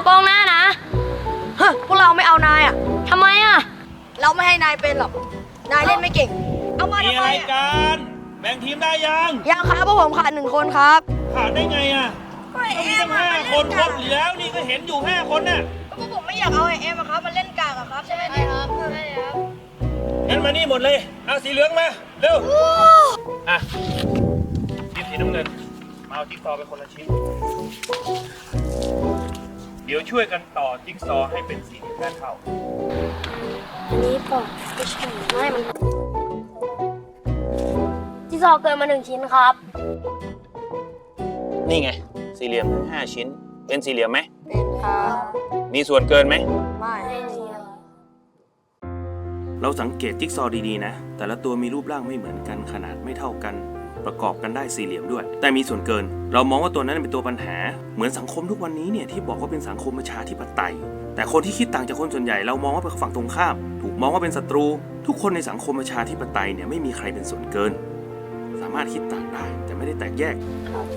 ากล้องหน้านะเฮะพวกเราไม่เอานายอะ ทำไมอะ เราไม่ให้นายเป็นหรอก นายเล่นไม่เก่ง เอามามีทำอะไมไรอะกัน แบ่งทีมได้ยังยังครับพวกผมขาดหนึ่งคนครับขาดได้ไงอะก็ไอมีเอ็มตั้งอะห้ามันคเล่นนครกาบกอยู่แล้วนี่ก็เห็นอยู่ห้าคนน่ะก็วกผมไม่อยากเอาไอเอ็มอะครับ มันเล่นกากอะครับใช่ไหมเนี่ยครับใช่ครับ งั้นมานี่หมดเลยเอาสีเหลืองมาเร็วอะทีมสีน้ำเงินมาเอาจิ๊กซอว์ไปคนละชิ้น ดี๋ยวช่วยกันต่อจิ๊กซอว์ให้เป็นสีที่แทนเท่า อันนี้ปอกไม่ใช่ไม่มันที่ซอเกินมาหนึ่งชิ้นครับ นี่ไง สี่เหลี่ยมทั้งห้าชิ้น เป็นสี่เหลี่ยมไหม เป็นครับมีส่วนเกินไหม ไม่เราสังเกตจิ๊กซอว์ดีๆนะ แต่ละตัวมีรูปร่างไม่เหมือนกันขนาดไม่เท่ากัน ประกอบกันได้สี่เหลี่ยมด้วย แต่มีส่วนเกิน เรามองว่าตัวนั้นเป็นตัวปัญหา เหมือนสังคมทุกวันนี้เนี่ยที่บอกว่าเป็นสังคมประชาธิปไตย แต่คนที่คิดต่างจากคนส่วนใหญ่เรามองว่าเป็นฝั่งตรงข้าม ถูกมองว่าเป็นศัตรู ทุกคนในสังคมประชาธิปไตยเนี่ยไม่มีใครเป็นส่วนเกิน สามารถคิดต่างได้แต่ไม่ได้แตกแยก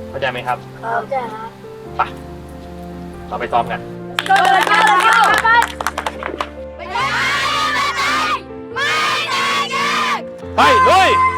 เข้าใจไหมครับครับใช่ครับไปเราไปซ้อมกันเกินมาแล้วไปไม่ได้ไม่ได้ไม่ได้ไปลุย